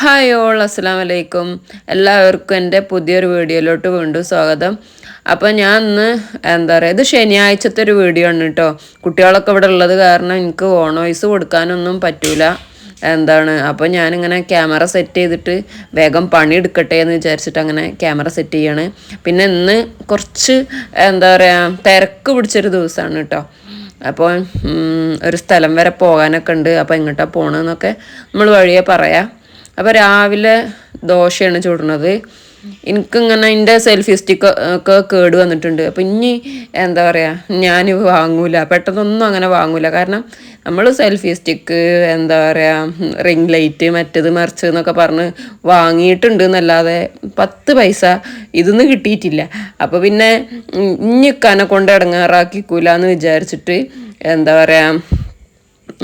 Hi all അസ്സാം വലൈക്കും എല്ലാവർക്കും എന്റെ പുതിയൊരു വീഡിയോയിലോട്ട് വീണ്ടും സ്വാഗതം. അപ്പോൾ ഞാൻ ഇന്ന് എന്താ പറയുക ഇത് ശനിയാഴ്ചത്തെ ഒരു വീഡിയോ ആണ് കേട്ടോ. കുട്ടികളൊക്കെ ഇവിടെ ഉള്ളത് കാരണം എനിക്ക് ഓൺ വോയിസ് കൊടുക്കാനൊന്നും പറ്റൂല. എന്താണ്? അപ്പോൾ ഞാനിങ്ങനെ ക്യാമറ സെറ്റ് ചെയ്തിട്ട് വേഗം പണി എടുക്കട്ടെ എന്ന് വിചാരിച്ചിട്ട് അങ്ങനെ ക്യാമറ സെറ്റ് ചെയ്യാണ്. പിന്നെ ഇന്ന് കുറച്ച് എന്താ പറയുക തിരക്ക് പിടിച്ചൊരു ദിവസമാണ് കേട്ടോ. അപ്പോൾ ഒരു സ്ഥലം വരെ പോകാനൊക്കെ ഉണ്ട്. അപ്പോൾ എങ്ങോട്ടാണ് പോകണമെന്നൊക്കെ നമ്മൾ വഴിയെ പറയാം. അപ്പോൾ രാവിലെ ദോശയാണ് ചൂടുന്നത്. എനിക്കിങ്ങനെ എന്റെ സെൽഫി സ്റ്റിക്ക് ഒക്കെ കേട് വന്നിട്ടുണ്ട്. അപ്പോൾ ഇനി എന്താ പറയുക ഞാൻ വാങ്ങൂല. പെട്ടെന്നൊന്നും അങ്ങനെ വാങ്ങൂല. കാരണം നമ്മൾ സെൽഫി സ്റ്റിക്ക് എന്താ പറയുക റിംഗ് ലൈറ്റ് മറ്റേത് മറിച്ച് എന്നൊക്കെ പറഞ്ഞ് വാങ്ങിയിട്ടുണ്ട് എന്നല്ലാതെ പത്ത് പൈസ ഇതൊന്നും കിട്ടിയിട്ടില്ല. അപ്പോൾ പിന്നെ ഇനി കനെ കൊണ്ട് ഇടങ്ങാറാക്കിക്കൂല എന്ന് വിചാരിച്ചിട്ട് എന്താ പറയുക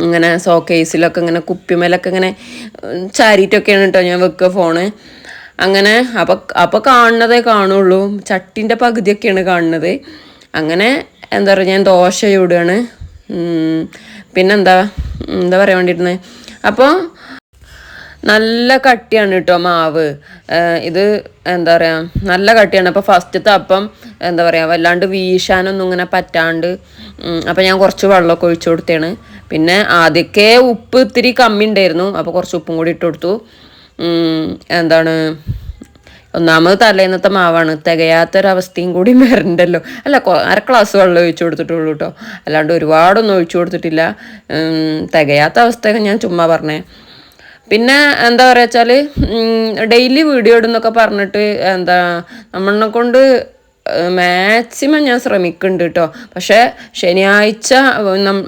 ഇങ്ങനെ സോക്കേസിലൊക്കെ ഇങ്ങനെ കുപ്പിമേലൊക്കെ ഇങ്ങനെ ചാരിറ്റൊക്കെയാണ് കേട്ടോ ഞാൻ വെക്കുക ഫോണ്. അങ്ങനെ അപ്പോൾ അപ്പോൾ കാണുന്നതേ കാണുള്ളൂ. ചട്ടിന്റെ പകുതിയൊക്കെയാണ് കാണുന്നത്. അങ്ങനെ എന്താ പറയുക ഞാൻ ദോശ ചൂടുകയാണ് പിന്നെന്താ എന്താ പറയാൻ വേണ്ടിയിരുന്നത് അപ്പോൾ നല്ല കട്ടിയാണ് കേട്ടോ മാവ്. ഇത് എന്താ പറയുക നല്ല കട്ടിയാണ്. അപ്പോൾ ഫസ്റ്റത്തെ അപ്പം എന്താ പറയുക വല്ലാണ്ട് വീശാനൊന്നും ഇങ്ങനെ പറ്റാണ്ട് അപ്പം അപ്പോൾ ഞാൻ കുറച്ച് വെള്ളമൊക്കെ ഒഴിച്ചു കൊടുത്തതാണ് പിന്നെ ആദ്യമൊക്കെ ഉപ്പ് ഇത്തിരി കമ്മി ഉണ്ടായിരുന്നു. അപ്പോൾ കുറച്ച് ഉപ്പും കൂടി ഇട്ട് കൊടുത്തു. എന്താണ് ഒന്നാമത് തലേന്നത്തെ മാവാണ്. തികയാത്തൊരവസ്ഥയും കൂടി വരണ്ടല്ലോ. അല്ല അര ഗ്ലാസ് വെള്ളം ഒഴിച്ചു കൊടുത്തിട്ടുള്ളൂ കേട്ടോ അല്ലാണ്ട് ഒരുപാടൊന്നും ഒഴിച്ചു കൊടുത്തിട്ടില്ല. തികയാത്ത അവസ്ഥയൊക്കെ ഞാൻ ചുമ്മാ പറഞ്ഞേ. പിന്നെ എന്താ പറയുക വെച്ചാൽ ഡെയിലി വീഡിയോ ഇടുന്നൊക്കെ പറഞ്ഞിട്ട് എന്താ നമ്മളെ കൊണ്ട് മാക്സിമം ഞാൻ ശ്രമിക്കുന്നുണ്ട് കേട്ടോ പക്ഷേ ശനിയാഴ്ച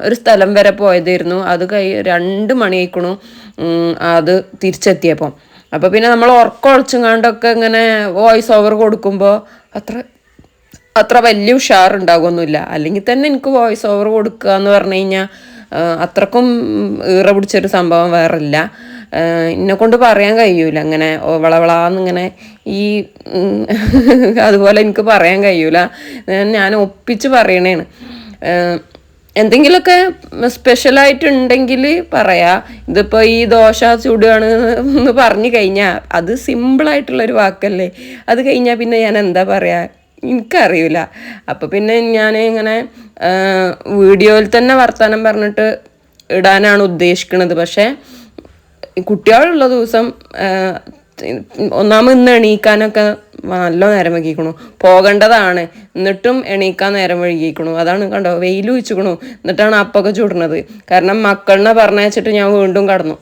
ഒരു സ്ഥലം വരെ പോയതായിരുന്നു. അത് കൈ രണ്ട് മണിയായിക്കണു. അത് തിരിച്ചെത്തിയപ്പം. അപ്പോൾ പിന്നെ നമ്മൾ ഉറക്കം ഒളിച്ചുങ്ങാണ്ടൊക്കെ ഇങ്ങനെ വോയിസ് ഓവർ കൊടുക്കുമ്പോൾ അത്ര അത്ര വലിയ ഉഷാറുണ്ടാകുമൊന്നുമില്ല അല്ലെങ്കിൽ തന്നെ എനിക്ക് വോയിസ് ഓവർ കൊടുക്കുക എന്ന് പറഞ്ഞു കഴിഞ്ഞാൽ അത്രക്കും ഈറ പിടിച്ചൊരു സംഭവം വേറില്ല. എന്നെ കൊണ്ട് പറയാൻ കഴിയൂല. അങ്ങനെ വളവളാന്നിങ്ങനെ ഈ അതുപോലെ എനിക്ക് പറയാൻ കഴിയൂല. ഞാൻ- ഒപ്പിച്ച് പറയണേണ്. എന്തെങ്കിലുമൊക്കെ സ്പെഷ്യലായിട്ടുണ്ടെങ്കിൽ പറയാ. ഇതിപ്പോൾ ഈ ദോശ ചൂടുകയാണ് എന്ന് പറഞ്ഞു കഴിഞ്ഞാൽ അത് സിമ്പിളായിട്ടുള്ളൊരു വാക്കല്ലേ. അത് കഴിഞ്ഞാൽ പിന്നെ ഞാൻ എന്താ പറയുക എനിക്കറിയില്ല അപ്പോൾ പിന്നെ ഞാൻ ഇങ്ങനെ വീഡിയോയിൽ തന്നെ വർത്തമാനം പറഞ്ഞിട്ട് ഇടാനാണ് ഉദ്ദേശിക്കുന്നത് പക്ഷേ കുട്ടികളുള്ള ദിവസം ഒന്നാമത് ഇന്ന് എണീക്കാനൊക്കെ നല്ല നേരം വൈകിക്കണു. പോകേണ്ടതാണ്. എന്നിട്ടും എണീക്കാൻ നേരം വൈകിക്കണു. അതാണ് കണ്ടോ വെയിൽ വെച്ചുക്കണു എന്നിട്ടാണ് അപ്പൊക്കെ ചൂടണത്. കാരണം മക്കളിനെ പറഞ്ഞയച്ചിട്ട് ഞാൻ വീണ്ടും കടന്നു.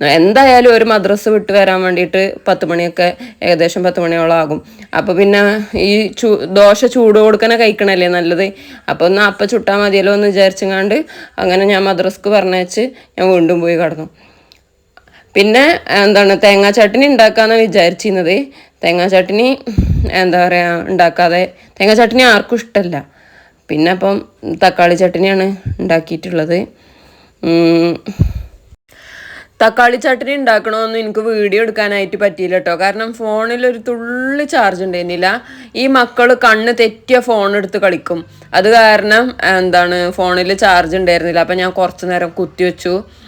എന്തായാലും ഒരു മദ്രസ് വിട്ട് വരാൻ വേണ്ടിയിട്ട് പത്ത് മണിയൊക്കെ ഏകദേശം പത്ത് മണിയോളം ആകും. അപ്പോൾ പിന്നെ ഈ ചൂ ദോശ ചൂട് കൊടുക്കണ കഴിക്കണല്ലേ നല്ലത്? അപ്പോൾ ഒന്ന് അപ്പം ചുട്ടാൽ മതിയല്ലോ എന്ന് വിചാരിച്ചങ്ങാണ്ട് അങ്ങനെ ഞാൻ മദ്രസ്ക്ക് പറഞ്ഞയച്ച് ഞാൻ വീണ്ടും പോയി കടന്നു. പിന്നെ എന്താണ് തേങ്ങാ ചട്ടിനി ഉണ്ടാക്കാമെന്നാണ് വിചാരിച്ചിരുന്നത്. തേങ്ങാ ചട്ടിനി എന്താ പറയുക ഉണ്ടാക്കാതെ തേങ്ങാ ചട്ടിനി ആർക്കും ഇഷ്ടമല്ല പിന്നെ അപ്പം തക്കാളി ചട്ടിനിയാണ് ഉണ്ടാക്കിയിട്ടുള്ളത്. തക്കാളി ചട്ടിനി ഉണ്ടാക്കണമെന്ന് എനിക്ക് വീഡിയോ എടുക്കാനായിട്ട് പറ്റിയില്ല കേട്ടോ. കാരണം ഫോണിൽ ഒരു തുള്ളി ചാർജ് ഉണ്ടായിരുന്നില്ല. ഈ മക്കൾ കണ്ണ് തെറ്റിയ ഫോൺ എടുത്ത് കളിക്കും. അത് കാരണം എന്താണ് ഫോണിൽ ചാർജ് ഉണ്ടായിരുന്നില്ല. അപ്പം ഞാൻ കുറച്ച് നേരം കുത്തി വെച്ചു. ഏഹ്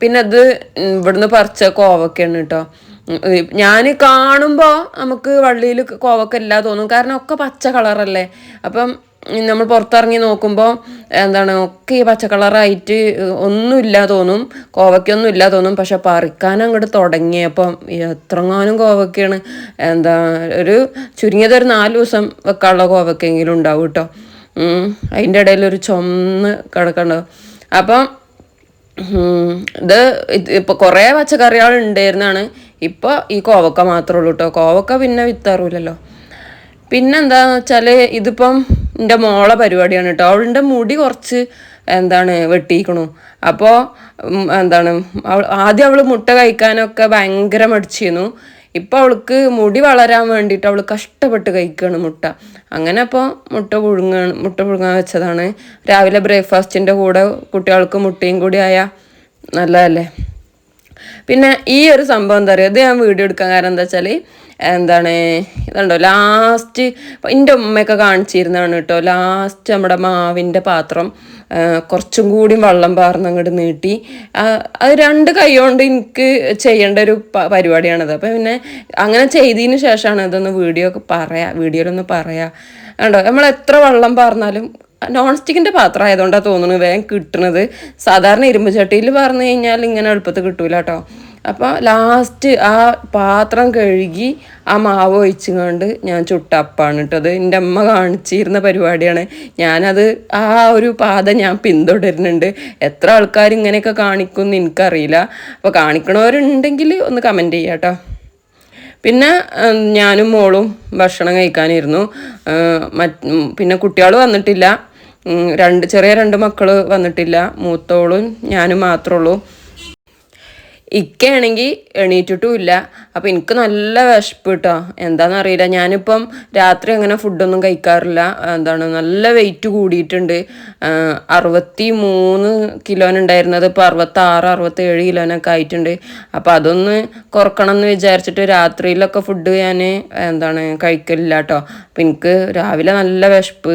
പിന്നെ അത് ഇവിടുന്ന് പറിച്ച കോവക്കയാണ് കേട്ടോ ഞാൻ കാണുമ്പോൾ നമുക്ക് വള്ളിയിൽ കോവക്ക ഇല്ല തോന്നും. കാരണം ഒക്കെ പച്ച കളറല്ലേ. അപ്പം നമ്മൾ പുറത്തിറങ്ങി നോക്കുമ്പോൾ എന്താണ് ഒക്കെ ഈ പച്ച കളറായിട്ട് ഒന്നുമില്ല തോന്നും. കോവയ്ക്കൊന്നും ഇല്ല തോന്നും. പക്ഷെ പറിക്കാൻ അങ്ങോട്ട് തുടങ്ങിയപ്പം എത്രങ്ങാനും കോവക്കയാണ്. എന്താ ഒരു ചുരുങ്ങിയത് ഒരു നാല് ദിവസം വെക്കാനുള്ള കോവക്കെങ്കിലും ഉണ്ടാവും കേട്ടോ അതിന്റെ ഇടയിൽ ഒരു ചുമന്ന് കിടക്കണ്ടാവും അപ്പം ഇത് ഇപ്പോൾ ഇപ്പൊ കുറേ പച്ചക്കറികൾ ഉണ്ടായിരുന്നാണ് ഇപ്പൊ ഈ കോവക്ക മാത്രമേ ഉള്ളൂ കേട്ടോ കോവക്ക പിന്നെ വിത്തറില്ലല്ലോ പിന്നെന്താന്ന് വെച്ചാൽ ഇതിപ്പം എന്റെ മോളെ പരിപാടിയാണ് കേട്ടോ അവളുടെ മുടി കുറച്ച് എന്താണ് വെട്ടിയിക്കണു അപ്പോൾ എന്താണ് അവൾ ആദ്യം അവൾ മുട്ട കഴിക്കാനൊക്കെ ഭയങ്കര മടിച്ചിരുന്നു. ഇപ്പം അവൾക്ക് മുടി വളരാൻ വേണ്ടിയിട്ട് അവൾ കഷ്ടപ്പെട്ട് കഴിക്കുകയാണ് മുട്ട. അങ്ങനെ അപ്പോൾ മുട്ട പുഴുങ്ങാണ് മുട്ട പുഴുങ്ങാൻ വെച്ചതാണ്. രാവിലെ ബ്രേക്ക്ഫാസ്റ്റിന്റെ കൂടെ കുട്ടികൾക്ക് മുട്ടയും കൂടി ആയാൽ നല്ലതല്ലേ? പിന്നെ ഈ ഒരു സംഭവം എന്താ പറയുക ഇത് ഞാൻ വീഡിയോ എടുക്കാൻ കാരണം എന്താ വെച്ചാൽ എന്താണ് ഇതുണ്ടോ ലാസ്റ്റ് എന്റെ ഉമ്മയൊക്കെ കാണിച്ചിരുന്നതാണ് കേട്ടോ. ലാസ്റ്റ് നമ്മുടെ മാവിന്റെ പാത്രം കുറച്ചും കൂടി വെള്ളം പാർന്ന് അങ്ങോട്ട് നീട്ടി. അത് രണ്ട് കൈ കൊണ്ട് എനിക്ക് ചെയ്യേണ്ട ഒരു പരിപാടിയാണത്. അപ്പം പിന്നെ അങ്ങനെ ചെയ്തതിന് ശേഷമാണ് ഇതൊന്ന് വീഡിയോ ഒക്കെ പറയാം വീഡിയോയിലൊന്ന് പറയാം. കണ്ടോ നമ്മൾ എത്ര വെള്ളം പാർന്നാലും നോൺ സ്റ്റിക്കിന്റെ പാത്രം ആയതുകൊണ്ടാണ് തോന്നുന്നത് വേഗം കിട്ടുന്നത് സാധാരണ ഇരുമ്പ് ചട്ടിയിൽ പറഞ്ഞു കഴിഞ്ഞാൽ ഇങ്ങനെ എളുപ്പത്തിൽ കിട്ടൂല കേട്ടോ. അപ്പോൾ ലാസ്റ്റ് ആ പാത്രം കഴുകി ആ മാവ് ഒഴിച്ചുകൊണ്ട് ഞാൻ ചുട്ടപ്പാണ് ഇട്ടത് എന്റെ അമ്മ കാണിച്ചിരുന്ന പരിപാടിയാണ്. ഞാനത് ആ ഒരു പാത ഞാൻ പിന്തുടരുന്നുണ്ട്. എത്ര ആൾക്കാർ ഇങ്ങനെയൊക്കെ കാണിക്കുമെന്ന് എനിക്കറിയില്ല. അപ്പോൾ കാണിക്കണവരുണ്ടെങ്കിൽ ഒന്ന് കമന്റ് ചെയ്യാം കേട്ടോ പിന്നെ ഞാനും മോളും ഭക്ഷണം കഴിക്കാനിരുന്നു. മറ്റ് പിന്നെ കുട്ടികൾ വന്നിട്ടില്ല. രണ്ട് ചെറിയ രണ്ട് മക്കൾ വന്നിട്ടില്ല. മൂത്തോളും ഞാനും മാത്രമേ ഉള്ളൂ. ഇക്കയാണെങ്കിൽ എണീറ്റിട്ടും ഇല്ല അപ്പം എനിക്ക് നല്ല വിശപ്പ് കേട്ടോ എന്താണെന്നറിയില്ല ഞാനിപ്പം രാത്രി അങ്ങനെ ഫുഡൊന്നും കഴിക്കാറില്ല. എന്താണ് നല്ല വെയിറ്റ് കൂടിയിട്ടുണ്ട്. അറുപത്തി മൂന്ന് കിലോനുണ്ടായിരുന്നത് ഇപ്പോൾ അറുപത്താറ് അറുപത്തേഴ് കിലോനൊക്കെ ആയിട്ടുണ്ട്. അപ്പോൾ അതൊന്ന് കുറക്കണം എന്ന് വിചാരിച്ചിട്ട് രാത്രിയിലൊക്കെ ഫുഡ് ഞാൻ എന്താണ് കഴിക്കലില്ല കേട്ടോ അപ്പം എനിക്ക് രാവിലെ നല്ല വിശപ്പ്.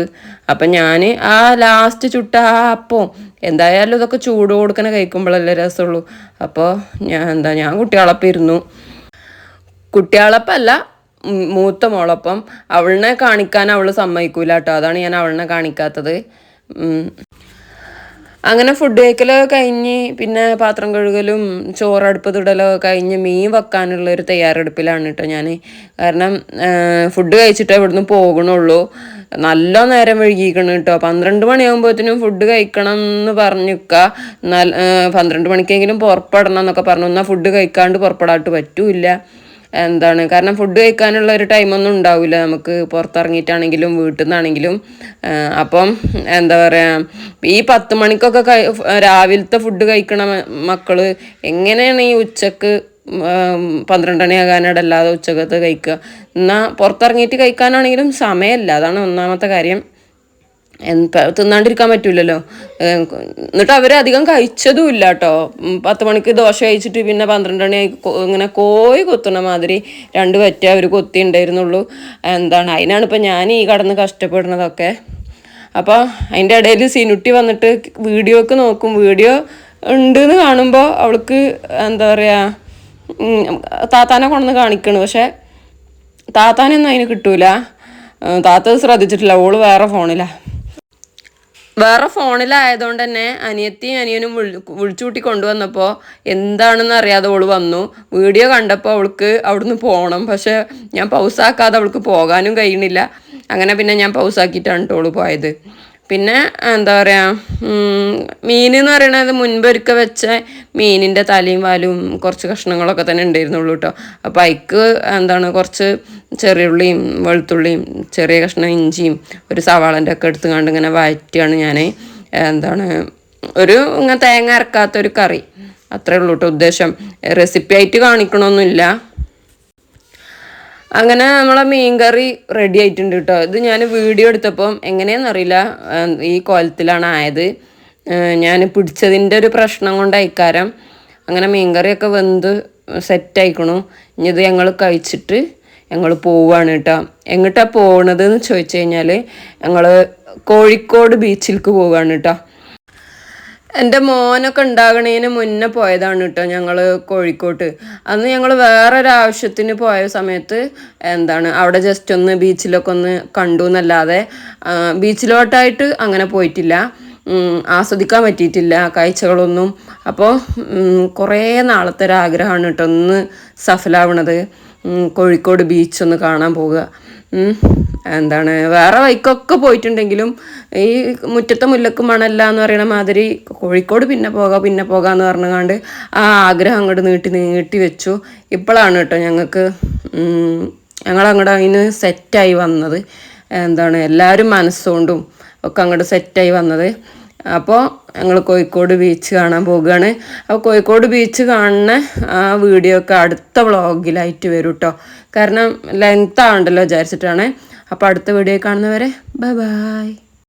അപ്പം ഞാൻ ആ ലാസ്റ്റ് ചുട്ട ആ അപ്പം എന്തായാലും ഇതൊക്കെ ചൂട് കൊടുക്കണ കഴിക്കുമ്പോഴല്ലേ രസമുള്ളൂ. അപ്പോൾ ഞാൻ എന്താ ഞാൻ കുട്ടികളൊപ്പം ഇരുന്നു. കുട്ടികളപ്പല്ല മൂത്ത മോളൊപ്പം. അവളിനെ കാണിക്കാൻ അവൾ സമ്മതിക്കൂല കേട്ടോ അതാണ് ഞാൻ അവളിനെ കാണിക്കാത്തത്. അങ്ങനെ ഫുഡ് കഴിക്കലൊക്കെ കഴിഞ്ഞ് പിന്നെ പാത്രം കഴുകലും ചോറടുപ്പ് തിടലൊക്കെ കഴിഞ്ഞ് മീൻ വെക്കാനുള്ള ഒരു തയ്യാറെടുപ്പിലാണ് കേട്ടോ ഞാൻ കാരണം ഫുഡ് കഴിച്ചിട്ട് ഇവിടുന്ന് പോകണുള്ളൂ. നല്ല നേരം വൈകിക്കണം കേട്ടോ പന്ത്രണ്ട് മണിയാകുമ്പോഴത്തേനും ഫുഡ് കഴിക്കണം എന്ന് പറഞ്ഞുക്ക എന്നാൽ പന്ത്രണ്ട് മണിക്കെങ്കിലും പുറപ്പെടണം എന്നൊക്കെ പറഞ്ഞു. എന്നാൽ ഫുഡ് കഴിക്കാണ്ട് പുറപ്പെടാട്ട് പറ്റൂല എന്താണ്? കാരണം ഫുഡ് കഴിക്കാനുള്ള ഒരു ടൈമൊന്നും ഉണ്ടാവില്ല നമുക്ക് പുറത്തിറങ്ങിയിട്ടാണെങ്കിലും വീട്ടിൽ നിന്നാണെങ്കിലും. അപ്പം എന്താ പറയുക ഈ പത്ത് മണിക്കൊക്കെ രാവിലത്തെ ഫുഡ് കഴിക്കണ മക്കൾ എങ്ങനെയാണ് ഈ ഉച്ചയ്ക്ക് പന്ത്രണ്ട് മണിയാകാനടല്ലാതെ ഉച്ചക്കത്ത് കഴിക്കുക? എന്നാൽ പുറത്തിറങ്ങിയിട്ട് കഴിക്കാനാണെങ്കിലും സമയമല്ല. അതാണ് ഒന്നാമത്തെ കാര്യം. തിന്നാണ്ടിരിക്കാൻ പറ്റൂലല്ലോ. ഏഹ് എന്നിട്ട് അവർ അധികം കഴിച്ചതും ഇല്ല കേട്ടോ പത്ത് മണിക്ക് ദോശ കഴിച്ചിട്ട് പിന്നെ പന്ത്രണ്ട് മണി ഇങ്ങനെ കോഴി കൊത്തുന്ന മാതിരി രണ്ട് പറ്റ അവർ കൊത്തി ഉണ്ടായിരുന്നുള്ളൂ. എന്താണ് അതിനാണ് ഇപ്പം ഞാൻ ഈ കടന്ന് കഷ്ടപ്പെടുന്നതൊക്കെ. അപ്പോൾ അതിന്റെ ഇടയിൽ സിനുട്ടി വന്നിട്ട് വീഡിയോക്ക് നോക്കും. വീഡിയോ ഉണ്ടെന്ന് കാണുമ്പോൾ അവൾക്ക് എന്താ പറയുക താത്താനെ കൊണ്ടുവന്ന് കാണിക്കണു. പക്ഷേ താത്താനൊന്നും അതിന് കിട്ടൂല. താത്ത ശ്രദ്ധിച്ചിട്ടില്ല. ഓൾ വേറെ ഫോണിലാണ് വേറെ ഫോണിലായതുകൊണ്ട് തന്നെ അനിയത്തിയും അനിയനും വിളിച്ചുകൂട്ടി വിളിച്ചു കൂട്ടി കൊണ്ടുവന്നപ്പോൾ എന്താണെന്ന് അറിയാതെ അവൾ വന്നു. വീഡിയോ കണ്ടപ്പോൾ അവൾക്ക് അവിടുന്ന് പോകണം പക്ഷെ ഞാൻ പൗസാക്കാതെ അവൾക്ക് പോകാനും കഴിയണില്ല അങ്ങനെ പിന്നെ ഞാൻ പൗസാക്കിയിട്ടാണ് അവൾ പോയത്. പിന്നെ എന്താ പറയുക മീൻ എന്ന് പറയുന്നത് മുൻപൊരുക്ക വെച്ച മീനിന്റെ തലയും വാലും കുറച്ച് കഷ്ണങ്ങളൊക്കെ തന്നെ ഉണ്ടായിരുന്നുള്ളൂ കേട്ടോ അപ്പോൾ അതിക്ക് എന്താണ് കുറച്ച് ചെറിയുള്ളിയും വെളുത്തുള്ളിയും ചെറിയ കഷ്ണം ഇഞ്ചിയും ഒരു സവാളന്റെ ഒക്കെ എടുത്തു കണ്ട് ഇങ്ങനെ വഴറ്റിയാണ് ഞാൻ എന്താണ് ഒരു ഇങ്ങനെ തേങ്ങ അരക്കാത്തൊരു കറി. അത്രേ ഉള്ളൂ കേട്ടോ ഉദ്ദേശം. റെസിപ്പി ആയിട്ട് കാണിക്കണമൊന്നുമില്ല അങ്ങനെ നമ്മളെ മീൻ കറി റെഡി ആയിട്ടുണ്ട് കേട്ടോ ഇത് ഞാൻ വീഡിയോ എടുത്തപ്പം എങ്ങനെയാണെന്നറിയില്ല ഏഹ് ഈ കോലത്തിലാണ് ആയത്. ഞാൻ പിടിച്ചതിന്റെ ഒരു പ്രശ്നം കൊണ്ട് അയക്കാരം അങ്ങനെ മീൻകറിയൊക്കെ വെന്ത് സെറ്റ് ആയിക്കണു. ഇനി ഇത് ഞങ്ങൾ കഴിച്ചിട്ട് ഞങ്ങൾ പോവാണ് കേട്ടോ എങ്ങോട്ടാണ് പോകണത് എന്ന് ചോദിച്ചു കഴിഞ്ഞാൽ ഞങ്ങൾ കോഴിക്കോട് ബീച്ചിലേക്ക് പോവുകയാണ് കേട്ടോ എന്റെ മോനൊക്കെ ഉണ്ടാകണേന് മുന്നേ പോയതാണ് കേട്ടോ ഞങ്ങൾ കോഴിക്കോട്ട്. അന്ന് ഞങ്ങൾ വേറൊരാവശ്യത്തിന് പോയ സമയത്ത് എന്താണ് അവിടെ ജസ്റ്റ് ഒന്ന് ബീച്ചിലൊക്കെ ഒന്ന് കണ്ടു എന്നല്ലാതെ ബീച്ചിലോട്ടായിട്ട് അങ്ങനെ പോയിട്ടില്ല. ആസ്വദിക്കാൻ പറ്റിയിട്ടില്ല കാഴ്ചകളൊന്നും. അപ്പോൾ കുറേ നാളത്തെ ഒരു ആഗ്രഹമാണ് കേട്ടോ ഒന്ന് സഫലാവണത്. കോഴിക്കോട് ബീച്ചൊന്ന് കാണാൻ പോവുക. എന്താണ് വേറെ വൈക്കൊക്കെ പോയിട്ടുണ്ടെങ്കിലും ഈ മുറ്റത്തെ മുല്ലക്കും മണല്ല എന്ന് പറയുന്ന മാതിരി കോഴിക്കോട് പിന്നെ പോകാം പിന്നെ പോകാമെന്ന് പറഞ്ഞുകൊണ്ട് ആ ആഗ്രഹം അങ്ങോട്ട് നീട്ടി നീട്ടി വെച്ചു. ഇപ്പോഴാണ് കേട്ടോ ഞങ്ങൾക്ക് ഞങ്ങൾ അങ്ങോട്ട് അതിന് സെറ്റായി വന്നത്. എന്താണ് എല്ലാവരും മനസ്സുകൊണ്ടും ഒക്കെ അങ്ങോട്ട് സെറ്റായി വന്നത്. അപ്പോൾ ഞങ്ങൾ കോഴിക്കോട് ബീച്ച് കാണാൻ പോവുകയാണ്. അപ്പോൾ കോഴിക്കോട് ബീച്ച് കാണുന്ന ആ വീഡിയോ ഒക്കെ അടുത്ത വ്ളോഗിലായിട്ട് വരും കേട്ടോ. കാരണം ലെങ്ത് ആവണ്ടല്ലോ വിചാരിച്ചിട്ടാണ്. അപ്പോൾ അടുത്ത വീഡിയോ കാണുന്നവരെ ബൈ ബൈ